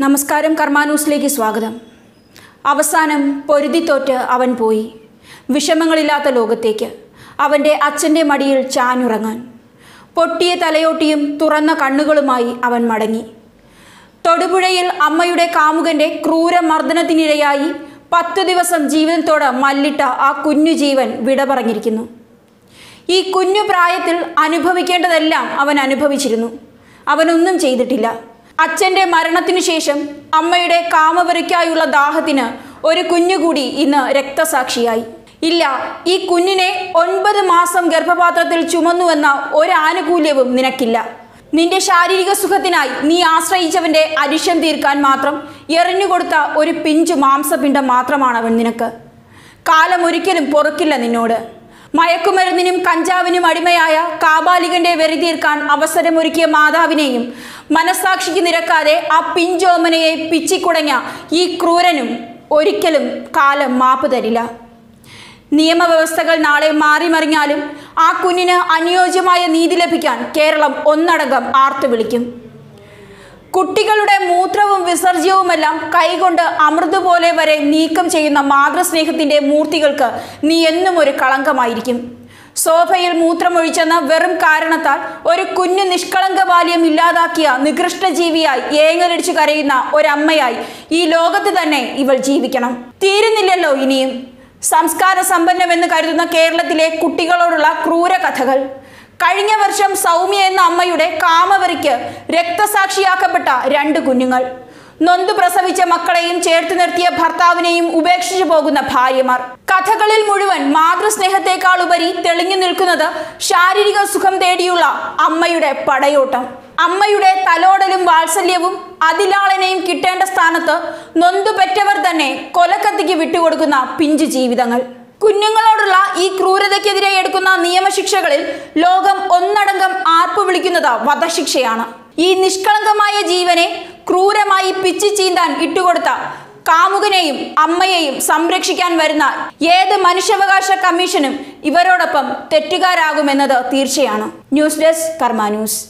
നമസ്കാരം കർമാന്യൂസിലേക്ക് സ്വാഗതം. അവസാനം പൊരുതിത്തോറ്റ് അവൻ പോയി. വിഷമങ്ങളില്ലാത്ത ലോകത്തേക്ക് അവന്റെ അച്ഛന്റെ മടിയിൽ ചാഞ്ഞുറങ്ങാൻ. പൊട്ടിയ തലയോട്ടിയും തുറന്ന കണ്ണുകളുമായി അവൻ മടങ്ങി. തൊടുപുഴയിൽ അമ്മയുടെ കാമുകന്റെ ക്രൂരമർദ്ദനത്തിനിരയായി പത്തു ദിവസം ജീവിതത്തോട് മല്ലിട്ട ആ കുഞ്ഞു ജീവൻ വിട പറഞ്ഞിരിക്കുന്നു ഈ കുഞ്ഞു പ്രായത്തിൽ അനുഭവിക്കേണ്ടതെല്ലാം അവൻ അനുഭവിച്ചിരുന്നു. അവനൊന്നും ചെയ്തിട്ടില്ല. അച്ഛന്റെ മരണത്തിനു ശേഷം അമ്മയുടെ കാമവരയ്ക്കായുള്ള ദാഹത്തിന് ഒരു കുഞ്ഞുകൂടി ഇന്ന് രക്തസാക്ഷിയായി. ഇല്ല ഈ കുഞ്ഞിനെ ഒൻപത് മാസം ഗർഭപാത്രത്തിൽ ചുമന്നുവെന്ന ഒരു ആനുകൂല്യവും നിനക്കില്ല. നിന്റെ ശാരീരിക സുഖത്തിനായി നീ ആശ്രയിച്ചവന്റെ അരിശം തീർക്കാൻ മാത്രം എറിഞ്ഞുകൊടുത്ത ഒരു പിഞ്ചു മാംസപിണ്ഡം മാത്രമാണ് അവൻ നിനക്ക്. കാലം ഒരിക്കലും പൊറുക്കില്ല നിന്നോട്. മയക്കുമരുന്നിനും കഞ്ചാവിനും അടിമയായ കാബാലികന്റെ വെറി തീർക്കാൻ അവസരമൊരുക്കിയ മാതാവിനെയും മനസാക്ഷിക്ക് നിരക്കാതെ ആ പിഞ്ചോമനയെ പിച്ചിക്കുടഞ്ഞ ഈ ക്രൂരനും ഒരിക്കലും കാലം മാപ്പ് തരില്ല. നിയമവ്യവസ്ഥകൾ നാളെ മാറിമറിഞ്ഞാലും ആ കുഞ്ഞിന് അനുയോജ്യമായ നീതി ലഭിക്കാൻ കേരളം ഒന്നടങ്കം ആർത്തു വിളിക്കും. കുട്ടികളുടെ മൂത്രവും വിസർജ്യവുമെല്ലാം കൈകൊണ്ട് അമൃത് പോലെ വരെ നീക്കം ചെയ്യുന്ന മാതൃസ്നേഹത്തിന്റെ മൂർത്തികൾക്ക് നീ എന്നും ഒരു കളങ്കമായിരിക്കും. സോഫയിൽ മൂത്രമൊഴിച്ചെന്ന വെറും കാരണത്താൽ ഒരു കുഞ്ഞു നിഷ്കളങ്ക ബാല്യം ഇല്ലാതാക്കിയ നികൃഷ്ട ജീവിയായി ഏങ്ങലടിച്ചു കരയുന്ന ഒരമ്മയായി ഈ ലോകത്ത് തന്നെ ഇവൾ ജീവിക്കണം. തീരുന്നില്ലല്ലോ ഇനിയും. സംസ്കാര സമ്പന്നമെന്ന് കരുതുന്ന കേരളത്തിലെ കുട്ടികളോടുള്ള ക്രൂര കഥകൾ കഴിഞ്ഞ വർഷം സൗമ്യ എന്ന അമ്മയുടെ കാമവരിക്ക് രക്തസാക്ഷിയാക്കപ്പെട്ട രണ്ട് കുഞ്ഞുങ്ങൾ. നൊന്തു പ്രസവിച്ച മക്കളെയും ചേർത്ത് നിർത്തിയ ഭർത്താവിനെയും ഉപേക്ഷിച്ചു പോകുന്ന ഭാര്യമാർ. കഥകളിൽ മുഴുവൻ മാതൃസ്നേഹത്തെക്കാൾ ഉപരി തെളിഞ്ഞു നിൽക്കുന്നത് ശാരീരിക സുഖം തേടിയുള്ള അമ്മയുടെ പടയോട്ടം. അമ്മയുടെ തലോടലും വാത്സല്യവും അതിലാളനെയും കിട്ടേണ്ട സ്ഥാനത്ത് നൊന്തു പെറ്റവർ തന്നെ കൊലക്കത്തിക്ക് വിട്ടുകൊടുക്കുന്ന പിഞ്ചു ജീവിതങ്ങൾ. കുഞ്ഞുങ്ങളോടുള്ള ഈ ക്രൂരതയ്ക്കെതിരെ എടുക്കുന്ന നിയമശിക്ഷകളിൽ ലോകം ഒന്നടങ്കം ആർപ്പു വിളിക്കുന്നത് വധശിക്ഷയാണ്. ഈ നിഷ്കളങ്കമായ ജീവനെ ക്രൂരമായി പിച്ചു ചീന്താൻ ഇട്ടുകൊടുത്ത കാമുകനെയും അമ്മയെയും സംരക്ഷിക്കാൻ വരുന്ന ഏത് മനുഷ്യാവകാശ കമ്മീഷനും ഇവരോടൊപ്പം തെറ്റുകാരാകുമെന്നത് തീർച്ചയാണ്. News desk Karma news.